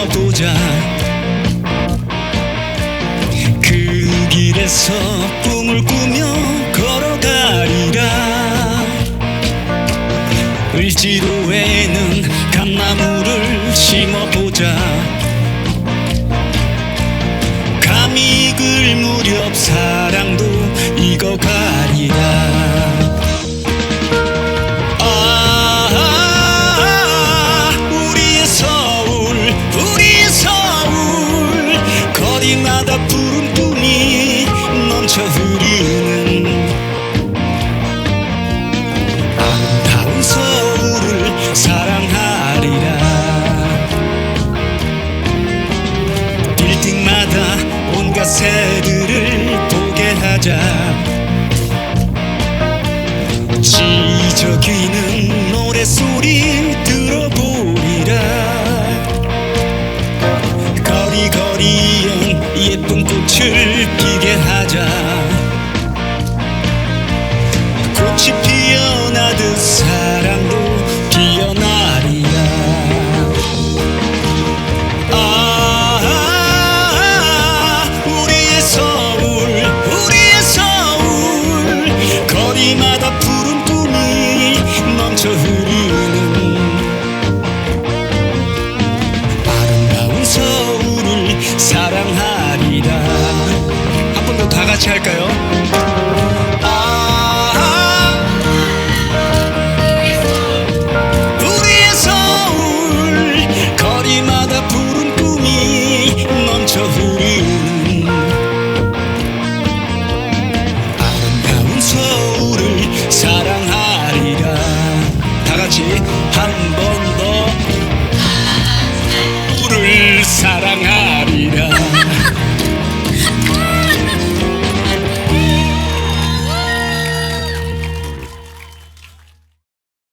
심어보자. 그 길에서 꿈을 꾸며 걸어가리라. 을지로에는 감나무를 심어보자. 감히 익을 무렵 사랑도 익어가리라 거리마다 푸른 꿈이 넘쳐 흐르는 아름다운 서울을 사랑하리라. 빌딩마다 온갖 새들을 보게 하자. 지저귀는 거리거리엔 예쁜 꽃을 피게 하자. 꽃이 피어나듯 사랑도 피어나리라. 아 우리의 서울 우리의 서울. 거리마다 푸른 꿈이 넘쳐 흐 같이 할까요?